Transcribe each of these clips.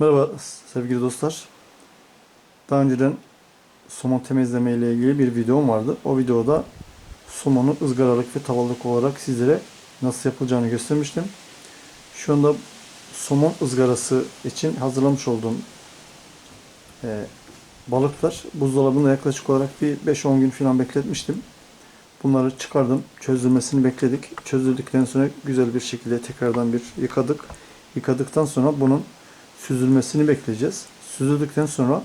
Merhaba sevgili dostlar. Daha önceden somon temizleme ile ilgili bir videom vardı. O videoda somonu ızgaralık ve tavalık olarak sizlere nasıl yapılacağını göstermiştim. Şu anda somon ızgarası için hazırlamış olduğum e, balıklar buzdolabında yaklaşık olarak bir 5-10 gün falan bekletmiştim. Bunları çıkardım. Çözülmesini bekledik. Çözüldükten sonra güzel bir şekilde tekrardan bir yıkadık. Yıkadıktan sonra bunun süzülmesini bekleyeceğiz. Süzüldükten sonra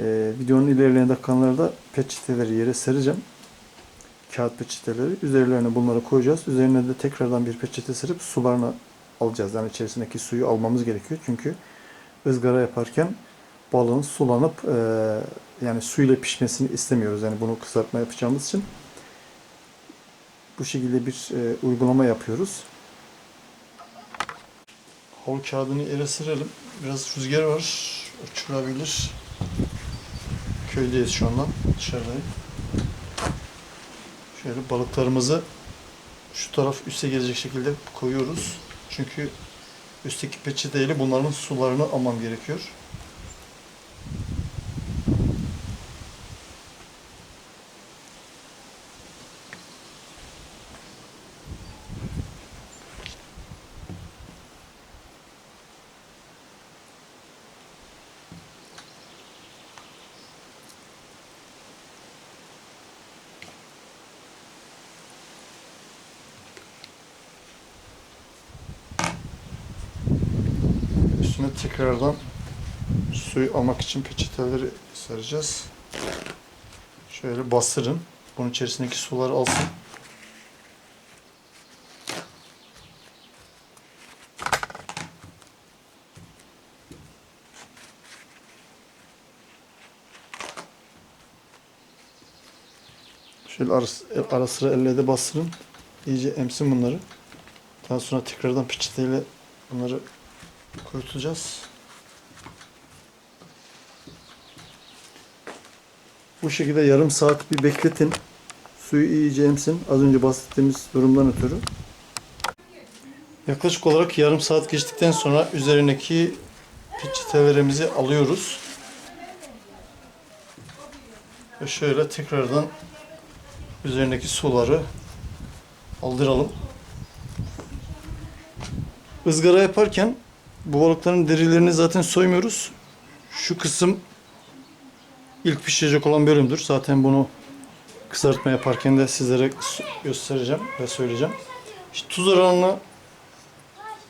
e, videonun ilerleyen dakikalarda peçeteleri yere sereceğim. Kağıt peçeteleri. Üzerlerine bunları koyacağız. Üzerine de tekrardan bir peçete serip sularını alacağız. Yani içerisindeki suyu almamız gerekiyor. Çünkü ızgara yaparken balığın sulanıp e, yani suyla pişmesini istemiyoruz. Yani bunu kızartma yapacağımız için bu şekilde bir e, uygulama yapıyoruz. Havlu kağıdını yere serelim. Biraz rüzgar var. Uçurabilir. Köydeyiz şu anda. Dışarıdayım. Şöyle balıklarımızı şu taraf üste gelecek şekilde koyuyoruz. Çünkü üstteki peçeteyle bunların sularını almam gerekiyor. Üstüne tekrardan suyu almak için peçeteleri sereceğiz. Şöyle bastırın. Bunun içerisindeki suları alsın. Şöyle ara, ara sıra elle de bastırın. İyice emsin bunları. Daha sonra tekrardan peçeteyle bunları kurutacağız. Bu şekilde yarım saat bir bekletin. Suyu iyice emsin. Az önce bahsettiğimiz durumdan ötürü. Yaklaşık olarak yarım saat geçtikten sonra üzerindeki peçetelerimizi alıyoruz. Ve şöyle tekrardan üzerindeki suları aldıralım. Izgara yaparken bu balıkların derilerini zaten soymuyoruz. Şu kısım ilk pişecek olan bölümdür. Zaten bunu kızartma yaparken de sizlere göstereceğim ve söyleyeceğim. İşte tuz oranını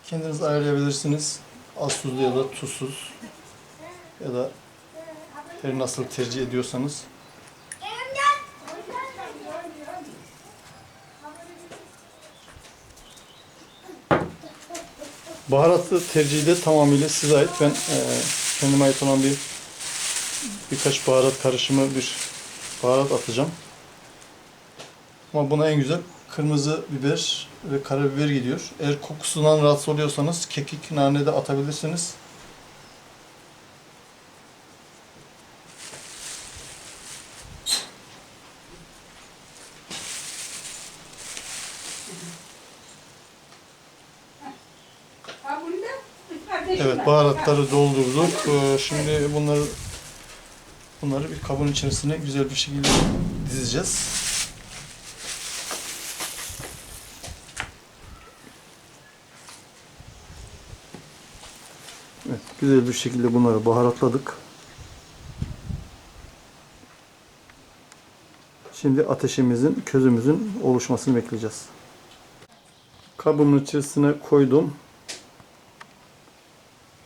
kendiniz ayarlayabilirsiniz. Az tuzlu ya da tuzsuz ya da her nasıl tercih ediyorsanız. Baharatlı tercihi de tamamıyla size ait. Ben e, kendime ait olan bir birkaç baharat karışımı bir baharat atacağım. Ama buna en güzel kırmızı biber ve karabiber gidiyor. Eğer kokusundan rahatsız oluyorsanız kekik, nane de atabilirsiniz. Evet baharatları doldurduk. Ee, Şimdi bunları bunları bir kabın içerisine güzel bir şekilde dizeceğiz. Evet, güzel bir şekilde bunları baharatladık. Şimdi ateşimizin, közümüzün oluşmasını bekleyeceğiz. Kabımın içerisine koydum.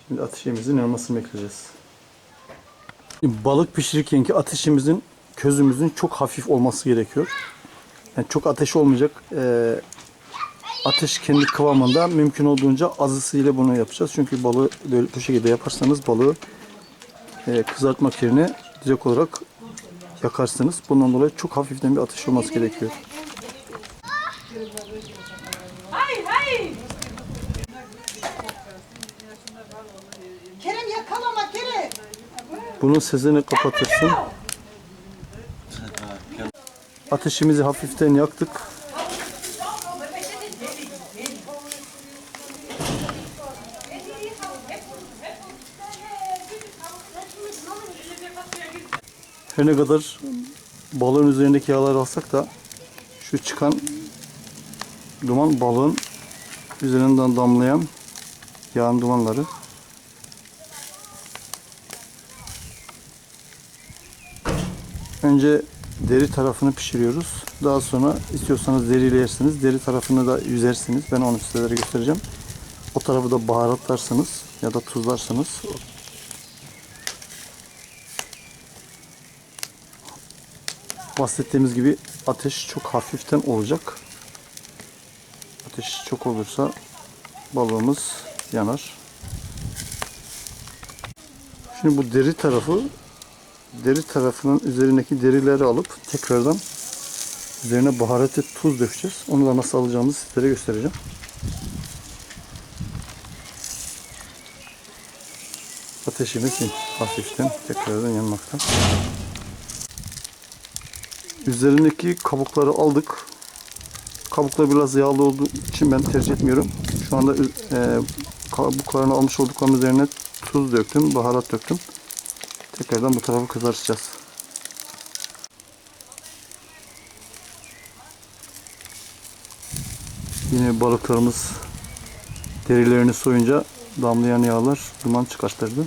Şimdi ateşimizin yanmasını bekleyeceğiz. Balık pişirirken ki ateşimizin, közümüzün çok hafif olması gerekiyor. Yani çok ateş olmayacak. Ee, ateş kendi kıvamında mümkün olduğunca azısıyla bunu yapacağız. Çünkü balığı böyle bu şekilde yaparsanız balığı e, kızartmak yerine direkt olarak yakarsınız. Bundan dolayı çok hafiften bir ateş olması gerekiyor. Bunun sesini kapatırsın. Ateşimizi hafiften yaktık. Her ne kadar balığın üzerindeki yağları alsak da şu çıkan duman balığın üzerinden damlayan yağın dumanları Önce deri tarafını pişiriyoruz. Daha sonra istiyorsanız deriyle yersiniz. Deri tarafını da yüzersiniz. Ben onu sizlere göstereceğim. O tarafı da baharatlarsınız ya da tuzlarsınız. Bahsettiğimiz gibi ateş çok hafiften olacak. Ateş çok olursa balığımız yanar. Şimdi bu deri tarafı deri tarafının üzerindeki derileri alıp tekrardan üzerine baharat ve tuz dökeceğiz. Onu da nasıl alacağımızı sizlere göstereceğim. Ateşimiz hafiften tekrardan yanmakta. Üzerindeki kabukları aldık. Kabuklar biraz yağlı olduğu için ben tercih etmiyorum. Şu anda e, kabuklarını almış olduklarım üzerine tuz döktüm, baharat döktüm. Tekrardan bu tarafı kızartacağız. Yine balıklarımız derilerini soyunca damlayan yağlar duman çıkartırdı.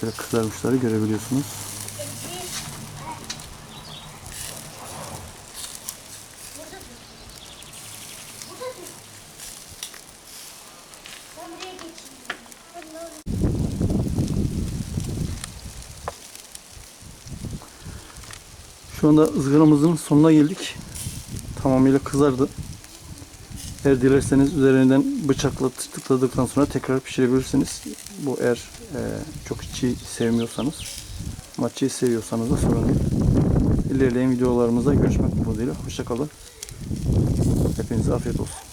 Şöyle kızarmışları görebiliyorsunuz. Şu anda ızgaramızın sonuna geldik. Tamamıyla kızardı. Eğer dilerseniz üzerinden bıçakla tıkladıktan sonra tekrar pişirebilirsiniz. Bu eğer e, çok çiğ sevmiyorsanız. Ama çiğ seviyorsanız da sorun değil. İlerleyen videolarımızda görüşmek umuduyla. Hoşçakalın. Hepinize afiyet olsun.